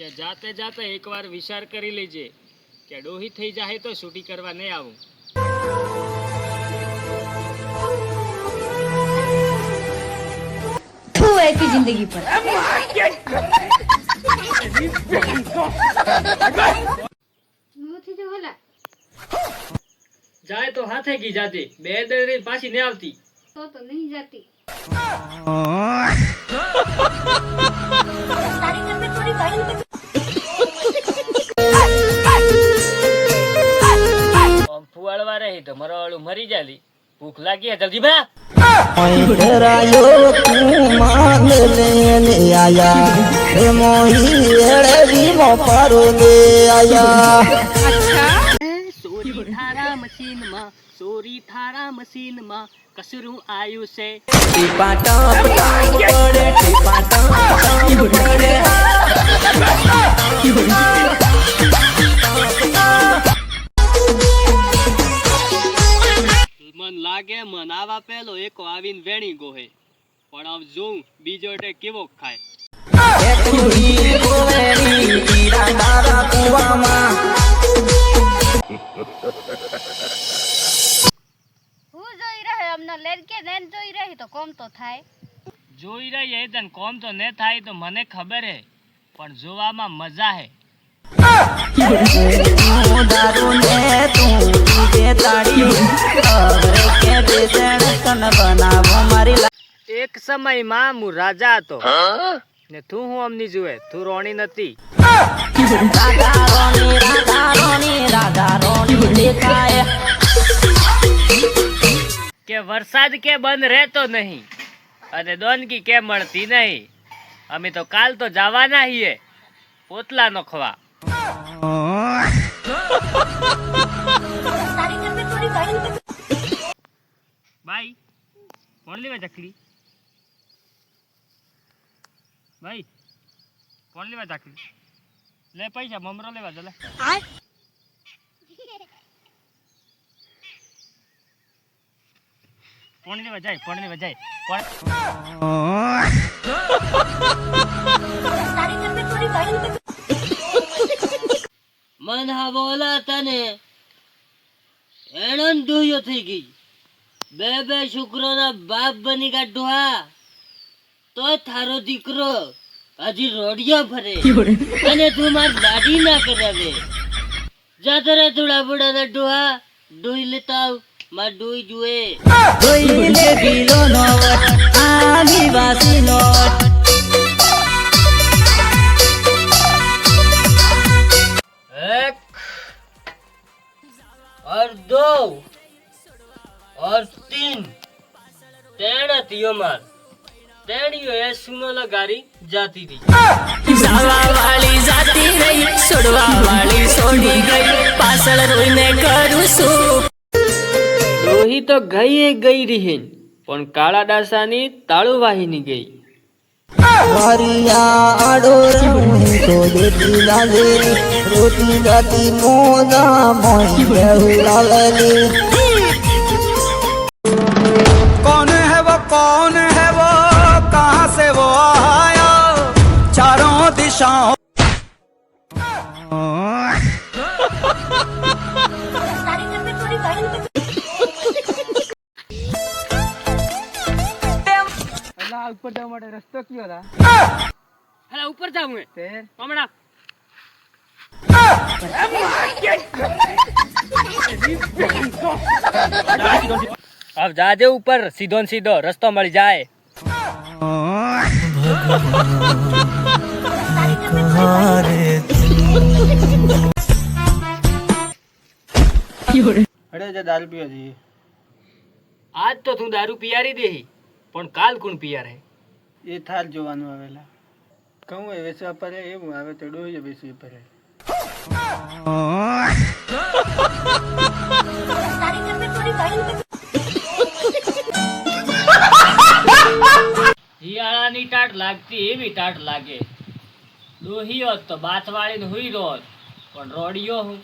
કે જાતે જાતે એકવાર વિચાર કરી લેજે કે ડોહી થઈ જાય તો છૂટી કરવા નહીં આવું तू है की जिंदगी पर નથી જો હલા જાય તો હાથે ગઈ જાતી બે દરી પાછી નહીં આવતી તો તો નહીં જાતી ફુવાળવા રહી તો મારો વાળું મરી જાલી. ભૂખ લાગી જલ્દી ભા. સોરી થારા મશીનમાં સોરી થારા મશીનમાં કસરું આવ્યું છે. ટીપા ટપ ટપ પડે ટીપા ટપ ટપ પડે. લાગે મનાવા પેલો એકો આવીને વેણી ગોહે. પણ આમ જોઉં બીજો એટલે કેવો ખાય. હું જોઈ રહે અમને લેરકે જોઈ રહી તો કોમ તો થાય. જોઈ રહી હે તને કોમ તો ને થાય તો મને ખબર હે પણ જોવામાં મજા હે. એક સમયમાં હું રાજા હતો. ને તું હું અમની જુએ? તું રોણી નથી. રાધા રોણી રાધા રોણી રાધા રોણી દેખાય. કે વરસાદ કે બંધ રહેતો નહીં અને દોનગી કે મળતી નહીં. અમે તો કાલ તો જવાના હીએ પોતલા નોખવા ભાઈ ફોન લેવા ચકલી ભાઈ ફોન લેવા ચકલી લે પૈસા, મમરો લેવા દે લે. કોણ લેવા જાય કોણ લેવા મન બોલા તને. એનો ડોહ્યો થઈ ગઈ બે બે છોકરોના બાપ બની ગયા ડોહા તો થારો દીકરો હજી રોડિયા ફરે અને તું માર દાઢી ના કરાવે જાતો રે થોડા બુડા ડોહા ડોહી લેતા આવ માર ડોહી જુએ જોઈને પીલો નોટ આદિવાસી और दो और तीन तेण थियो मार तेणियो એ સુનો લગારી જાતી હતી જાવા વાળી જાતી રહી છોડવા વાળી છોડી ગઈ પાછળ રોઈને કરું છું રોહી તો ગઈ એ ગઈ રહી પણ કાળા ડાસાની તાળું વાહીની ગઈ હરિયા આડો રહું તો દેતી લાગે. રોટી ગાતી મોદા મોઈ બેહુ લાવેલી કોણ ઉપર જવા માટે રસ્તો કયો હતા અલા ઉપર જાવું હે હમણાં. अब જાજે ઉપર સીધો ને સીધો રસ્તો મળી જાય. આજ તો તું દારૂ પિયારી દે પણ કાલ કોણ પિયારે? એ થાર જોવાનું આવેલા. કહું એ વેચવા પડે એવું આવે તો ડોહી વેચવી પડે. શિયાળાની ટાટ લાગતી એવી ટાટ લાગે. ડોહી હોત તો બાથવાળીને હુઈ રોત પણ રોડિયો હું.